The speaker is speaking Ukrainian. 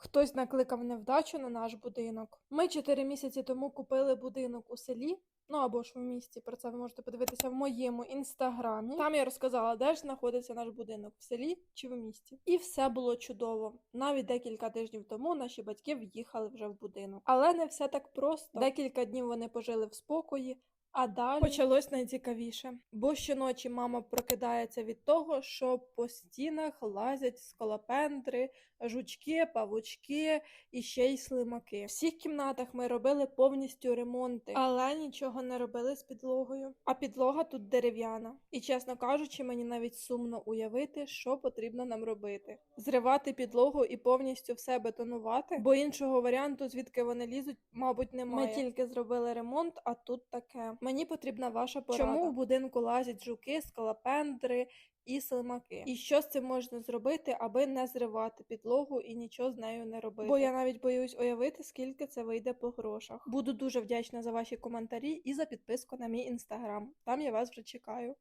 Хтось накликав невдачу на наш будинок. Ми чотири місяці тому купили будинок у селі. Ну або ж в місті. Про це ви можете подивитися в моєму інстаграмі. Там я розказала, де ж знаходиться наш будинок в селі чи в місті. І все було чудово. Навіть декілька тижнів тому наші батьки в'їхали вже в будинок. Але не все так просто. Декілька днів вони пожили в спокої. А далі почалось найцікавіше, бо щоночі мама прокидається від того, що по стінах лазять скалопендри, жучки, павучки і ще й слимаки. В всіх кімнатах ми робили повністю ремонти, але нічого не робили з підлогою. А підлога тут дерев'яна. І чесно кажучи, мені навіть сумно уявити, що потрібно нам робити: зривати підлогу і повністю все бетонувати, бо іншого варіанту, звідки вони лізуть, мабуть, немає. Ми тільки зробили ремонт, а тут таке. Мені потрібна ваша порада. Чому в будинку лазять жуки, скалопендри і слимаки? І що з цим можна зробити, аби не зривати підлогу і нічого з нею не робити? Бо я навіть боюсь уявити, скільки це вийде по грошах. Буду дуже вдячна за ваші коментарі і за підписку на мій інстаграм. Там я вас вже чекаю.